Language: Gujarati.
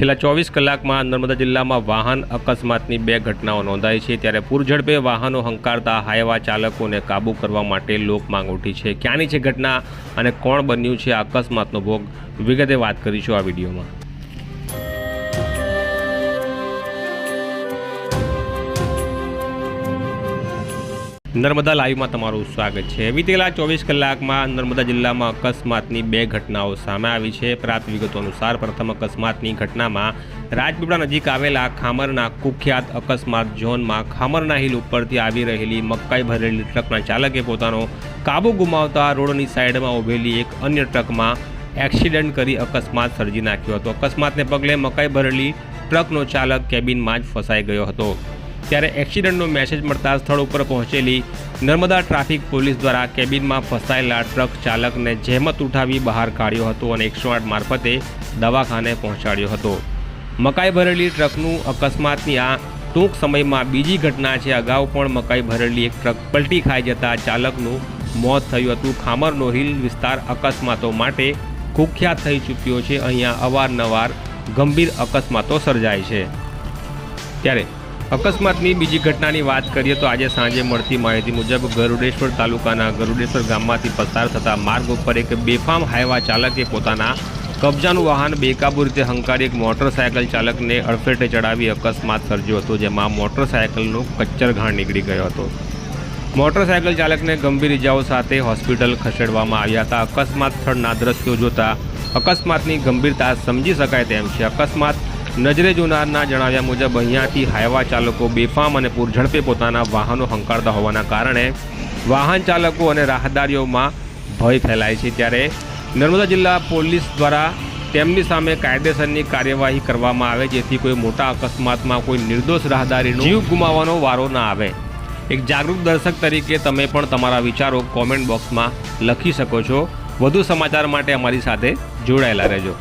છેલ્લા ચોવીસ કલાકમાં નર્મદા જિલ્લામાં વાહન અકસ્માતની બે ઘટનાઓ નોંધાઈ છે. ત્યારે પૂરઝડપે વાહનો હંકારતા હાઈવા ચાલકોને કાબૂ કરવા માટે લોકમાંગ ઉઠી છે. ક્યાંની છે ઘટના અને કોણ બન્યું છે આ અકસ્માતનો ભોગ? વિગતે વાત કરીશું આ વિડીયોમાં. નર્મદા લાઈવમાં તમારું સ્વાગત છે. વીતેલા ચોવીસ કલાકમાં નર્મદા જિલ્લામાં અકસ્માતની બે ઘટનાઓ સામે આવી છે. પ્રાપ્ત વિગતો અનુસાર પ્રથમ અકસ્માતની ઘટનામાં રાજપીપળા નજીક આવેલા ખામરના કુખ્યાત અકસ્માત ઝોનમાં ખામરના હિલ ઉપરથી આવી રહેલી મકાઈ ભરેલી ટ્રકના ચાલકે પોતાનો કાબુ ગુમાવતા રોડની સાઈડમાં ઊભેલી એક અન્ય ટ્રકમાં એક્સિડન્ટ કરી અકસ્માત સર્જી નાખ્યો હતો. અકસ્માતને પગલે મકાઈ ભરેલી ટ્રકનો ચાલક કેબિનમાં જ ફસાઈ ગયો હતો. ત્યારે એક્સિડન્ટનો મેસેજ મળતા સ્થળ ઉપર પહોંચેલી નર્મદા ટ્રાફિક પોલીસ દ્વારા કેબિનમાં ફસાયેલા ટ્રક ચાલકને જહેમત ઉઠાવી બહાર કાઢ્યો હતો અને એકસો આઠ મારફતે દવાખાને પહોંચાડ્યો હતો. મકાઈ ભરેલી ટ્રકનું અકસ્માતની આ ટૂંક સમયમાં બીજી ઘટના છે. અગાઉ પણ મકાઈ ભરેલી એક ટ્રક પલટી ખાઈ જતા ચાલકનું મોત થયું હતું. ખામરનો હિલ વિસ્તાર અકસ્માતો માટે કુખ્યાત થઈ ચૂક્યો છે. અહીંયા અવારનવાર ગંભીર અકસ્માતો સર્જાય છે. ત્યારે અકસ્માતની બીજી ઘટનાની વાત કરીએ તો આજે સાંજે મળતી માહિતી મુજબ ગરુડેશ્વર તાલુકાના ગરુડેશ્વર ગામમાંથી પસાર થતા માર્ગ ઉપર એક બેફામ હાઈવા ચાલકે પોતાના કબજાનું વાહન બેકાબુ રીતે હંકારી એક મોટરસાયકલ ચાલકને અડફેટે ચડાવી અકસ્માત સર્જ્યો હતો, જેમાં મોટરસાયકલનો કચ્ચર ઘાણ નીકળી ગયો હતો. મોટરસાયકલ ચાલકને ગંભીર ઇજાઓ સાથે હોસ્પિટલ ખસેડવામાં આવ્યા હતા. અકસ્માત સ્થળના દ્રશ્યો જોતા અકસ્માતની ગંભીરતા સમજી શકાય તેમ છે. અકસ્માત નજરે જોનારના જણાવ્યા મુજબ, અહીંયાથી હાઈવા ચાલકો બેફામ અને પૂરઝડપે પોતાના વાહનો હંકારતા હોવાના કારણે વાહન ચાલકો અને રાહદારીઓમાં ભય ફેલાય છે. ત્યારે નર્મદા જિલ્લા પોલીસ દ્વારા તેમની સામે કાયદેસરની કાર્યવાહી કરવામાં આવે, જેથી કોઈ મોટા અકસ્માતમાં કોઈ નિર્દોષ રાહદારીનો જીવ ગુમાવવાનો વારો ના આવે. એક જાગૃત દર્શક તરીકે તમે પણ તમારા વિચારો કોમેન્ટ બોક્સમાં લખી શકો છો. વધુ સમાચાર માટે અમારી સાથે જોડાયેલા રહેજો.